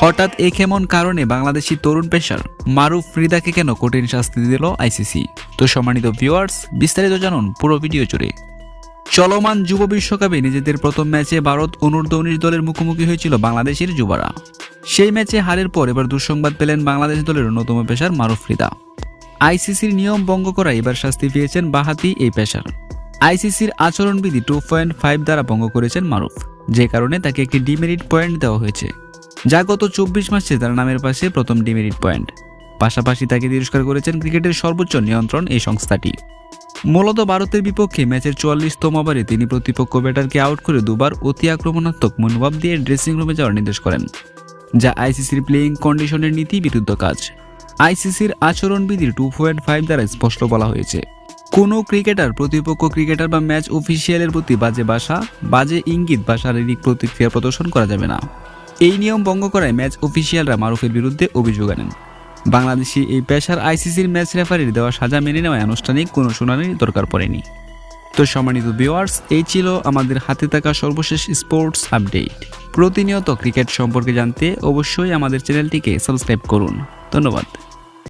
হঠাৎ এ কেমন কারণে বাংলাদেশি তরুণ পেশার মারুফ ফ্রিদাকে কেন কঠিন শাস্তি দিল আইসিসি? তো সম্মানিত ভিউয়ার্স, বিস্তারিত জানুন পুরো ভিডিও জুড়ে। চলমান যুব বিশ্বকাপে নিজেদের প্রথম ম্যাচে ভারত অনূর্ধ্ব উনিশ দলের মুখোমুখি হয়েছিল বাংলাদেশের যুবরা। সেই ম্যাচে হারের পর এবার দুঃসংবাদ পেলেন বাংলাদেশ দলের অন্যতম পেশার মারুফ ফ্রিদা। আইসিসির নিয়ম ভঙ্গ করায় এবার শাস্তি পেয়েছেন বাহাতি এই পেশার আইসিসির আচরণবিধি টু পয়েন্ট ফাইভ দ্বারা ভঙ্গ করেছেন মারুফ। যে কারণে তাকে একটি ডিমেরিট পয়েন্ট দেওয়া হয়েছে। যা গত চব্বিশ মাসে তার নামের পাশে প্রথম ডিমেরিট পয়েন্ট। পাশাপাশি তাকে তিরস্কার করেছেন ক্রিকেটের সর্বোচ্চ নিয়ন্ত্রণ এই সংস্থাটি। মূলত ভারতের বিপক্ষে ম্যাচের চুয়াল্লিশতম ওভারে তিনি প্রতিপক্ষ ব্যাটারকে আউট করে দুবার অতি আক্রমণাত্মক মনোভাব দিয়ে ড্রেসিং রুমে যাওয়ার নির্দেশ করেন, যা আইসিসির প্লেয়িং কন্ডিশনের নীতি বিরুদ্ধ কাজ। আইসিসির আচরণবিধির টু পয়েন্ট ফাইভ দ্বারা স্পষ্ট বলা হয়েছে। কোনো ক্রিকেটার, প্রতিপক্ষ ক্রিকেটার বা ম্যাচ অফিসিয়ালের প্রতি বাজে ভাষা বাজে ইঙ্গিত বা শারীরিক প্রতিক্রিয়া প্রদর্শন করা যাবে না। এই নিয়ম ভঙ্গ করায় ম্যাচ অফিসিয়ালরা মারুফের বিরুদ্ধে অভিযোগ আনেন। বাংলাদেশি এই পেশার আইসিসির ম্যাচ রেফারির দেওয়া সাজা মেনে নেওয়ায় আনুষ্ঠানিক কোনো শুনানির দরকার পড়েনি। তো সম্মানিত ভিউয়ার্স এই ছিল আমাদের হাতে থাকা সর্বশেষ স্পোর্টস আপডেট প্রতিনিয়ত ক্রিকেট সম্পর্কে জানতে অবশ্যই আমাদের চ্যানেলটিকে সাবস্ক্রাইব করুন। ধন্যবাদ।